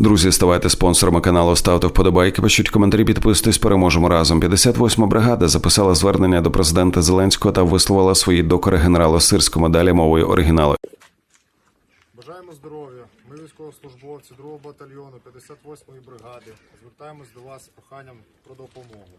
Друзі, ставайте спонсорами каналу, ставте вподобайки, пишіть коментарі, підписуйтесь, переможемо разом. 58-ма бригада записала звернення до президента Зеленського та висловила свої докори генералу Сирському. Далі мовою оригіналу. Бажаємо здоров'я. Ми військовослужбовці 2-го батальйону 58-ї бригади. Звертаємось до вас з проханням про допомогу.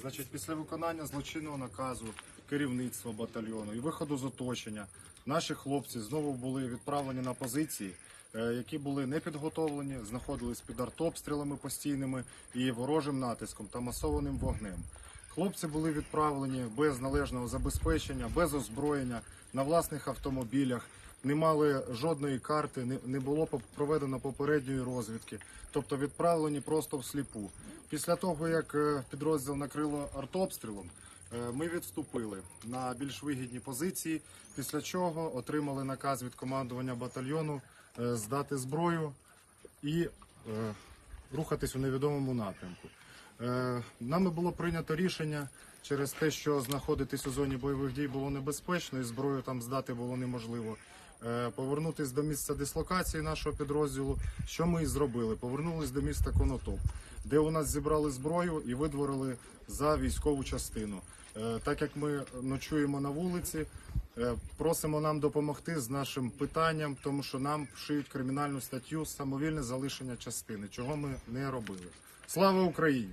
Значить, після виконання злочинного наказу керівництва батальйону і виходу з оточення наші хлопці знову були відправлені на позиції, які були не підготовлені, знаходились під артобстрілами постійними і ворожим натиском та масованим вогнем. Хлопці були відправлені без належного забезпечення, без озброєння на власних автомобілях. Не мали жодної карти, не, було проведено попередньої розвідки, тобто відправлені просто всліпу. Після того, як е, підрозділ накрило артобстрілом, е, ми відступили на більш вигідні позиції, після чого отримали наказ від командування батальйону е, здати зброю і е, рухатись у невідомому напрямку. Е, Нами було прийнято рішення через те, що знаходитись у зоні бойових дій було небезпечно і зброю там здати було неможливо. Е, Повернутись до місця дислокації нашого підрозділу, що ми і зробили. Повернулись до міста Конотоп, де у нас зібрали зброю і видворили за військову частину. Е, Так як ми ночуємо на вулиці, е, просимо нам допомогти з нашим питанням, тому що нам шиють кримінальну статтю самовільне залишення частини, чого ми не робили. Слава Україні!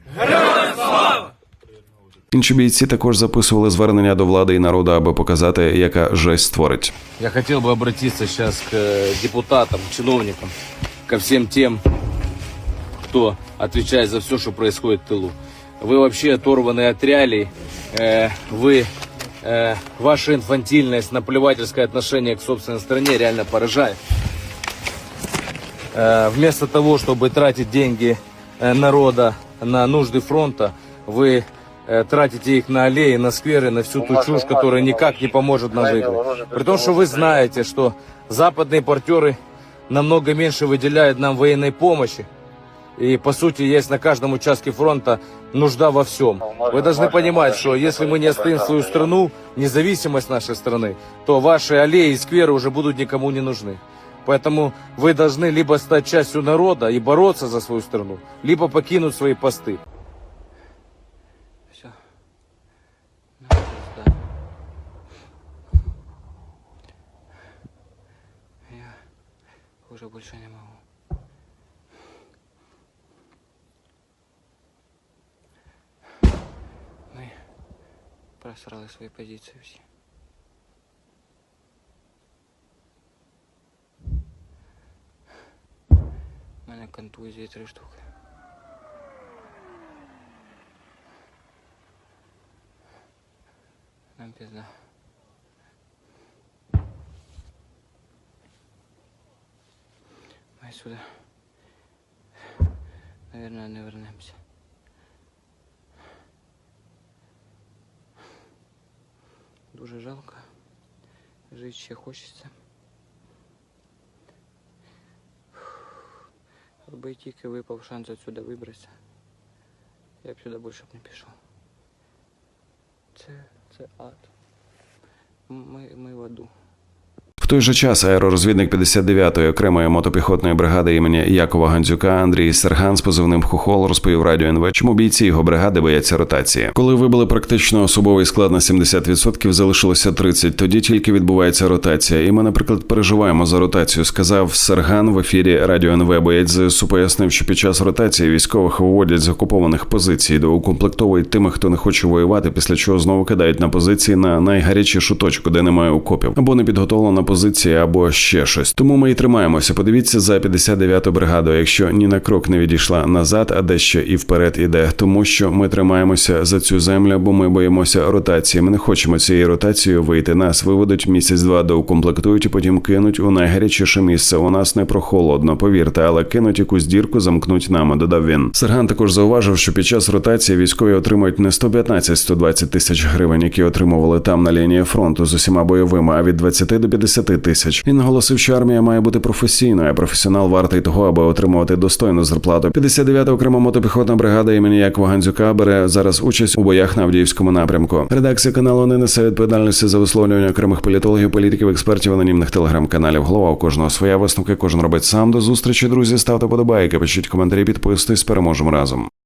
Інші бійці також записували звернення до влади і народу, аби показати, яка жесть створить. Я хотел бы обратиться сейчас к э, депутатам, чиновникам, ко всем тем, кто отвечает за все, что происходит в тылу. Вы вообще оторваны от реалий. Э, Вы, э, ваша инфантильность, наплевательское отношение к собственной стране реально поражает. Э, Вместо того, чтобы тратить деньги э, народа на нужды фронта, вы э, тратите их на аллеи, на скверы, на всю ту чушь, которая никак не поможет нам выиграть. При том, что вы знаете, что западные портеры намного меньше выделяют нам военной помощи. И по сути есть на каждом участке фронта нужда во всем. Вы должны понимать, что если мы не оставим свою страну, независимость нашей страны, то ваши аллеи и скверы уже будут никому не нужны. Поэтому вы должны либо стать частью народа и бороться за свою страну, либо покинуть свои посты. Все. Я уже больше не могу. Мы просрали свои позиции все. У мене контузії три штуки. Нам пизда. Мы сюда, наверное, не вернемся. Дуже жалко. Жити ще хочеться. Якби тільки випав шанс отсюда вибратися, я б сюди більше б не пішов. Це, це ад. Ми, ми в аду. Той же час аеророзвідник 59-ї окремої мотопіхотної бригади імені Якова Гандзюка Андрій Серган з позивним Хохол розповів радіо НВ, чому бійці його бригади бояться ротації. Коли вибили практично особовий склад на 70%, залишилося 30%, Тоді тільки відбувається ротація. І ми, наприклад, переживаємо за ротацію. Сказав Серган в ефірі Радіо НВ. Боєць ЗСУ пояснив, що під час ротації військових виводять з окупованих позицій, доукомплектовують тими, хто не хоче воювати, після чого знову кидають на позиції на найгарячішу точку, де немає окопів, або не підготовлена позиція, або ще щось. Тому ми і тримаємося. Подивіться за 59-ту бригаду, якщо ні на крок не відійшла назад, а дещо і вперед іде, тому що ми тримаємося за цю землю, бо ми боїмося ротації. Ми не хочемо цією ротацією вийти. Нас виведуть місяць-два, доукомплектують і потім кинуть у найгарячіше місце. У нас не прохолодно, повірте, але кинуть якусь дірку, замкнуть нами. Додав він. Серган також зауважив, що під час ротації військові отримують не 115-120 тисяч гривень, які отримували там на лінії фронту з усіма бойовими, а від 20 до 50 10 тисяч. Він наголосив, що армія має бути професійною, а професіонал вартий того, аби отримувати достойну зарплату. 59-та окрема мотопіхотна бригада імені Якова Гандзюка бере зараз участь у боях на Авдіївському напрямку. Редакція каналу не несе відповідальності за висловлювання окремих політологів, політиків, експертів, анонімних телеграм-каналів. Голова у кожного своя висновки, кожен робить сам. До зустрічі, друзі. Ставте подобайки, пишіть коментарі, підписуйтесь. Переможемо разом.